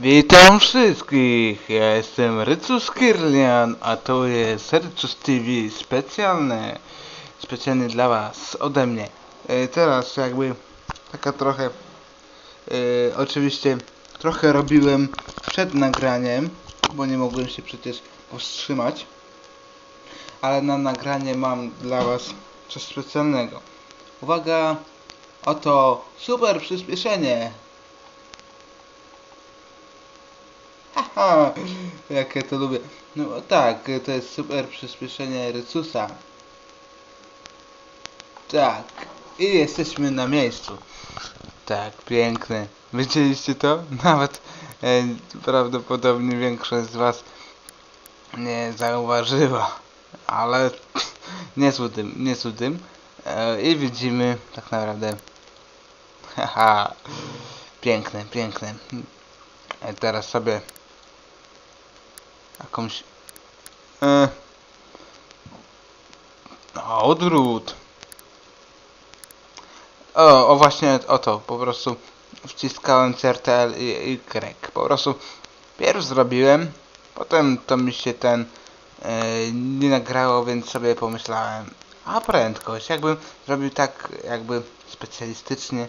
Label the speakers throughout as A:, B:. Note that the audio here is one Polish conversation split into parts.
A: Witam wszystkich, ja jestem Rycus Kirlian, a to jest Rycus TV specjalne, specjalnie dla was, ode mnie. E, teraz jakby taka trochę, e, oczywiście trochę robiłem przed nagraniem, bo nie mogłem się przecież powstrzymać, ale na nagranie mam dla was coś specjalnego. Uwaga, oto super przyspieszenie. Jak ja to lubię. No tak, to jest super przyspieszenie Rycusa. Tak, i jesteśmy na miejscu. Tak, piękne. Widzieliście to? Nawet e, prawdopodobnie większość z was nie zauważyła. Ale niezły dym, niezły dym. E, I widzimy tak naprawdę. Haha, piękne, piękne. E, teraz sobie jakąś e, no, odwrót. O, o właśnie o to, po prostu wciskałem CRTL i Y, po prostu pierw zrobiłem, potem to mi się ten e, nie nagrało, więc sobie pomyślałem, a prędkość, jakbym zrobił tak jakby specjalistycznie,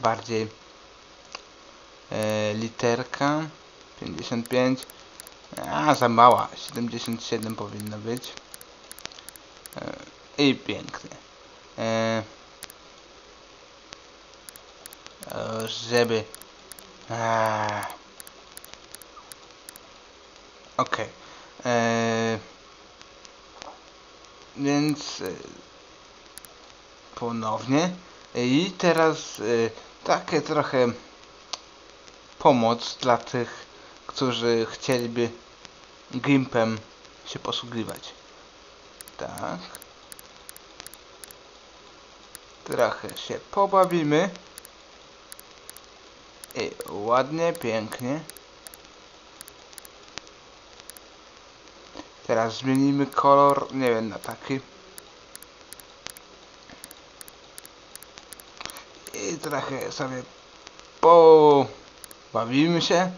A: bardziej e, literka 55 a, za mała. 77 powinno być. E, I pięknie. E, e, żeby... Okej. Więc... Ponownie. I teraz takie trochę pomoc dla tych, którzy chcieliby gimpem się posługiwać. Tak. Trochę się pobawimy. I ładnie, pięknie. Teraz zmienimy kolor, nie wiem, na taki. I trochę sobie pobawimy się.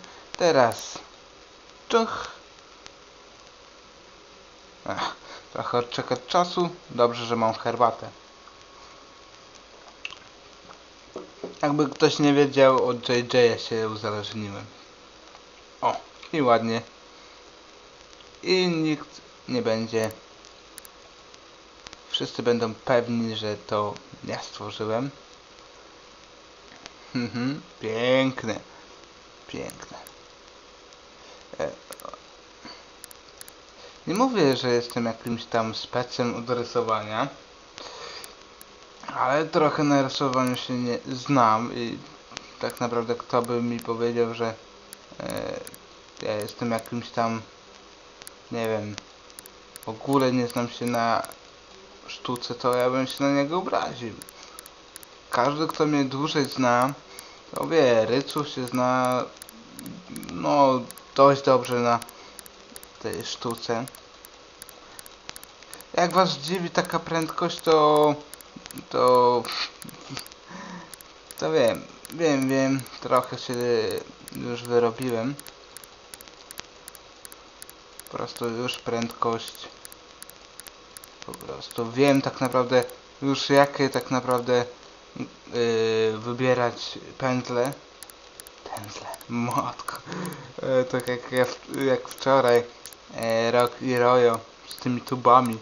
A: Teraz czuch. Ech, trochę odczekać czasu. Dobrze, że mam herbatę. Jakby ktoś nie wiedział, od JJ się uzależniłem. O, i ładnie. I nikt nie będzie... Wszyscy będą pewni, że to ja stworzyłem. Mhm, piękne. Piękne. Nie mówię, że jestem jakimś tam specem od rysowania, ale trochę na rysowaniu się nie znam i tak naprawdę kto by mi powiedział, że e, ja jestem jakimś tam, nie wiem, w ogóle nie znam się na sztuce, to ja bym się na niego obraził. Każdy, kto mnie dłużej zna, to wie, Rycu się zna, no, dość dobrze na tej sztuce. Jak was dziwi taka prędkość, to... To... To wiem, wiem, wiem, trochę się już wyrobiłem. Po prostu już prędkość... Po prostu wiem tak naprawdę już jakie tak naprawdę yy, wybierać pętle. Pętle, matko. E, tak jak, ja, jak wczoraj e, Rock i Royo z tymi tubami.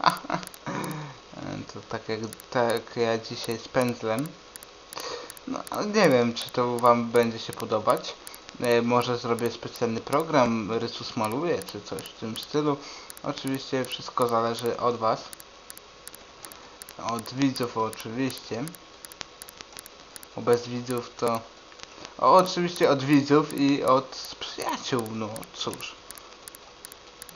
A: to tak jak, tak ja dzisiaj z pędzlem. No, nie wiem, czy to wam będzie się podobać. E, może zrobię specjalny program, rysus maluje, czy coś w tym stylu. Oczywiście wszystko zależy od was. Od widzów oczywiście. Bo bez widzów to... Oczywiście od widzów i od przyjaciół, no cóż.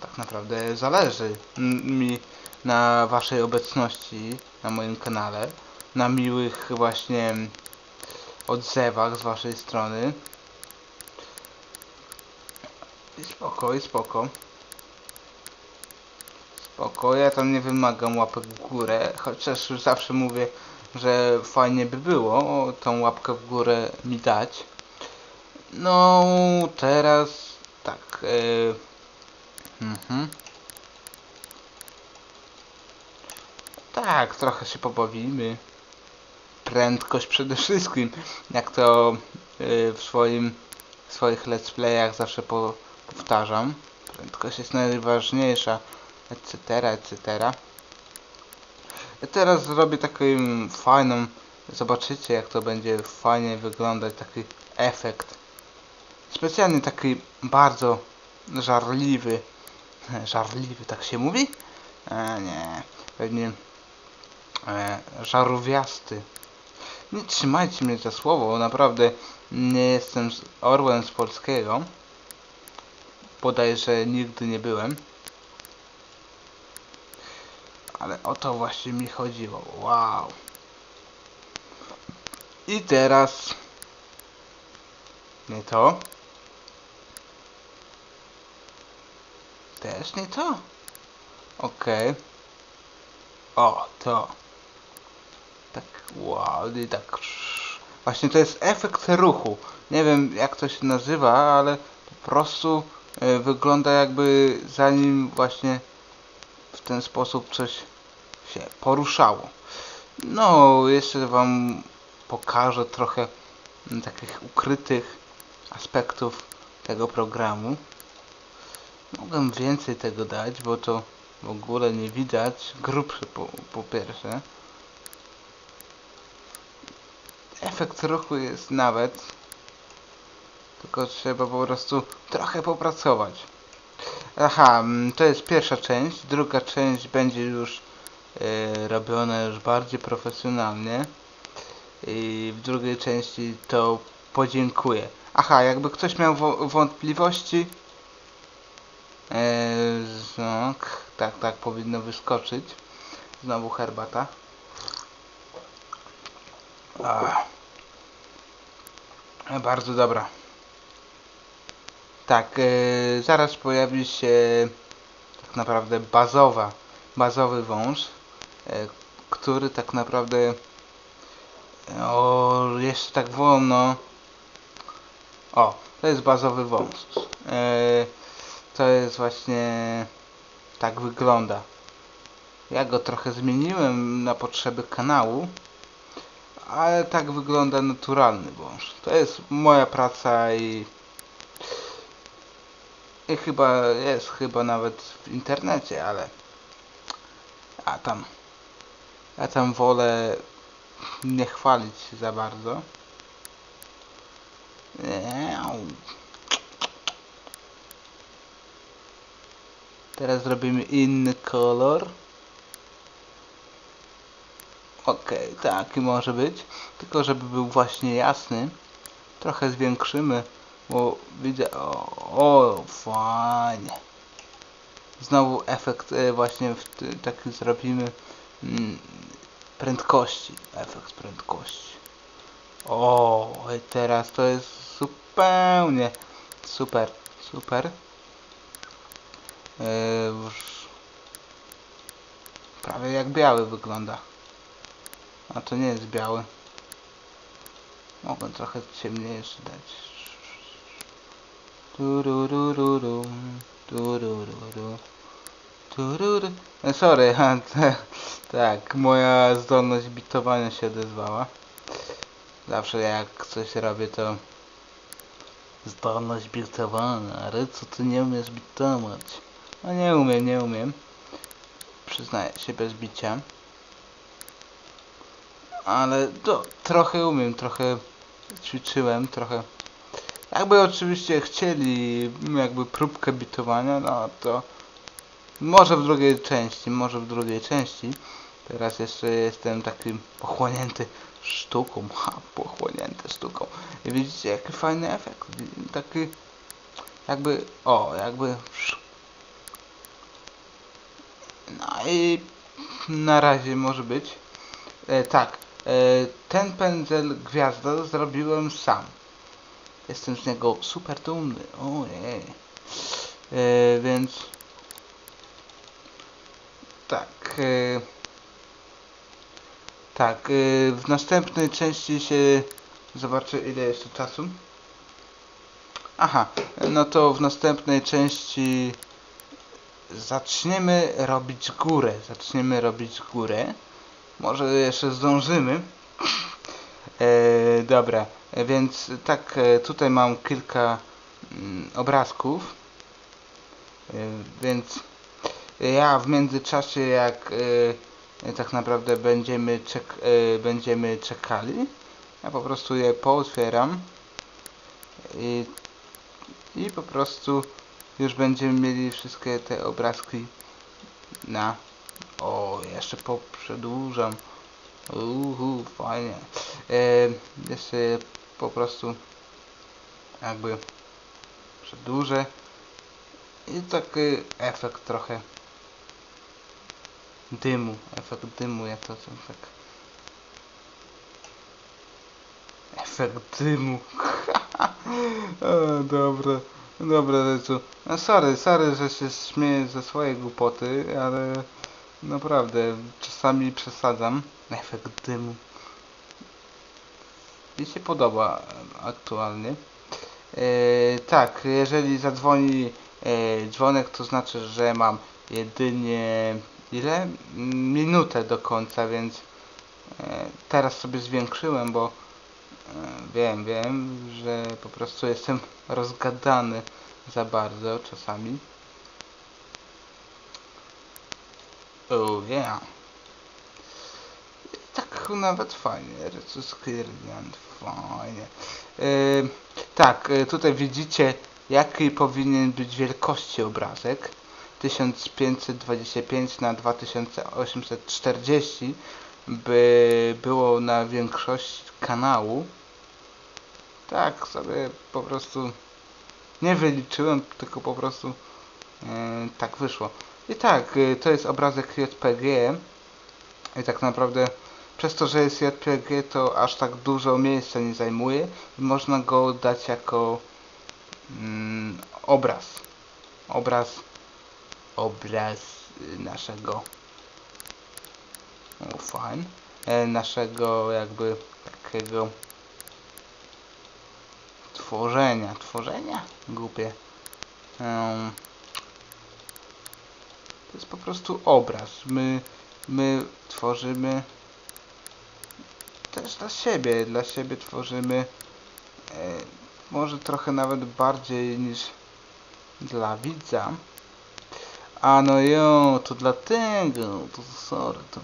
A: Tak naprawdę zależy mi na waszej obecności na moim kanale, na miłych właśnie odzewach z waszej strony. I spoko, i spoko. Spoko, ja tam nie wymagam łapek w górę, chociaż już zawsze mówię, że fajnie by było tą łapkę w górę mi dać. No, teraz tak. Yy, mhm. Tak, trochę się pobawimy. Prędkość przede wszystkim, jak to yy, w swoim w swoich let's playach zawsze po, powtarzam. Prędkość jest najważniejsza, etc., etc. Ja teraz zrobię taką fajną, zobaczycie jak to będzie fajnie wyglądać, taki efekt. Specjalnie taki bardzo żarliwy. Żarliwy, tak się mówi? E, nie, pewnie e, żarówiasty. Nie trzymajcie mnie za słowo, naprawdę nie jestem z orłem z polskiego. Bodajże nigdy nie byłem. Ale o to właśnie mi chodziło. Wow. I teraz... Nie to. Też nie to. Okej. Okay. O, to. Tak ładnie, tak... Właśnie to jest efekt ruchu. Nie wiem jak to się nazywa, ale po prostu y, wygląda jakby zanim właśnie w ten sposób coś się poruszało. No, jeszcze Wam pokażę trochę takich ukrytych aspektów tego programu. Mogę więcej tego dać, bo to w ogóle nie widać. Grubszy po, po pierwsze. Efekt ruchu jest nawet. Tylko trzeba po prostu trochę popracować. Aha, mm, to jest pierwsza część. Druga część będzie już e, robiona już bardziej profesjonalnie. I w drugiej części to podziękuję. Aha, jakby ktoś miał wątpliwości, e, no, tak, tak powinno wyskoczyć. Znowu herbata. A, bardzo dobra. Tak, e, zaraz pojawi się tak naprawdę bazowa, bazowy wąż, e, który tak naprawdę o, jeszcze tak wolno o, to jest bazowy wąż. E, to jest właśnie tak wygląda. Ja go trochę zmieniłem na potrzeby kanału ale tak wygląda naturalny wąż. To jest moja praca i i chyba jest chyba nawet w internecie, ale a tam ja tam wolę nie chwalić się za bardzo. Teraz zrobimy inny kolor. Ok, taki może być. Tylko żeby był właśnie jasny. Trochę zwiększymy bo widzę, o, o fajnie. Znowu efekt e, właśnie w, taki zrobimy mm, prędkości. Efekt prędkości. O, teraz to jest zupełnie super, super. Yy, prawie jak biały wygląda. A to nie jest biały. Mogę trochę ciemniejszy dać. Sorry, tak, moja zdolność bitowania się odezwała. Zawsze jak coś robię to zdolność bitowania, ale co ty nie umiesz bitować? No nie umiem, nie umiem. Przyznaję się bez bicia. Ale to trochę umiem, trochę ćwiczyłem, trochę jakby oczywiście chcieli jakby próbkę bitowania, no to może w drugiej części, może w drugiej części. Teraz jeszcze jestem taki pochłonięty sztuką, ha, pochłonięty sztuką. I widzicie jaki fajny efekt, taki jakby, o, jakby no i na razie może być. E, tak, e, ten pędzel gwiazda zrobiłem sam. Jestem z niego super dumny. Ojej. E, więc tak. E, tak. E, w następnej części się zobaczę ile jeszcze czasu. Aha, no to w następnej części zaczniemy robić górę. Zaczniemy robić górę. Może jeszcze zdążymy. E, dobra, e, więc tak, e, tutaj mam kilka mm, obrazków. E, więc ja w międzyczasie jak e, tak naprawdę będziemy, czek e, będziemy czekali, ja po prostu je pootwieram i, i po prostu już będziemy mieli wszystkie te obrazki na o jeszcze poprzedłużam uhu fajnie. E, jeszcze je po prostu jakby przedłużę i taki efekt trochę dymu efekt dymu jak to tak. Efekt dymu. O, dobra dobra no sorry sorry że się śmieję ze swojej głupoty ale naprawdę czasami przesadzam efekt dymu mi się podoba aktualnie e, tak jeżeli zadzwoni e, dzwonek to znaczy że mam jedynie ile? minutę do końca więc e, teraz sobie zwiększyłem bo wiem, wiem, że po prostu jestem rozgadany za bardzo czasami oh yeah tak nawet fajnie Recuskirlian, fajnie. E, tak, e, tutaj widzicie jaki powinien być wielkości obrazek. 1525 na 2840 by było na większość kanału. Tak sobie po prostu nie wyliczyłem tylko po prostu e, tak wyszło i tak e, to jest obrazek JPG i tak naprawdę przez to, że jest JPG to aż tak dużo miejsca nie zajmuje. Można go dać jako mm, obraz. Obraz obraz y, naszego o, fajnie e, naszego jakby takiego tworzenia. Tworzenia? głupie. Um, to jest po prostu obraz my, my tworzymy też dla siebie dla siebie tworzymy e, może trochę nawet bardziej niż dla widza a no jo, to dlatego, to sorry to.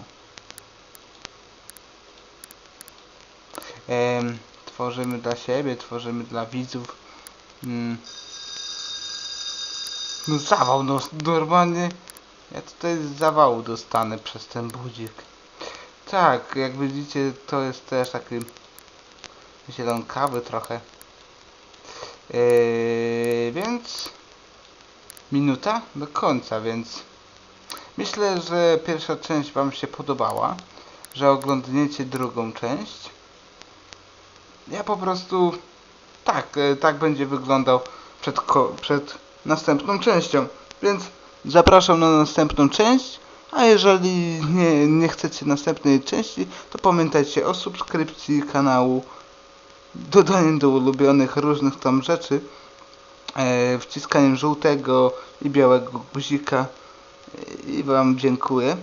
A: Tworzymy dla siebie, tworzymy dla widzów. Mm. No zawał, no normalnie. Ja tutaj z zawału dostanę przez ten budzik. Tak, jak widzicie, to jest też taki zielonkawy trochę. Eee, więc minuta do końca, więc myślę, że pierwsza część Wam się podobała, że oglądniecie drugą część. Ja po prostu tak, e, tak będzie wyglądał przed, przed następną częścią, więc zapraszam na następną część. A jeżeli nie, nie chcecie następnej części, to pamiętajcie o subskrypcji kanału, dodaniu do ulubionych różnych tam rzeczy e, wciskaniem żółtego i białego guzika i Wam dziękuję.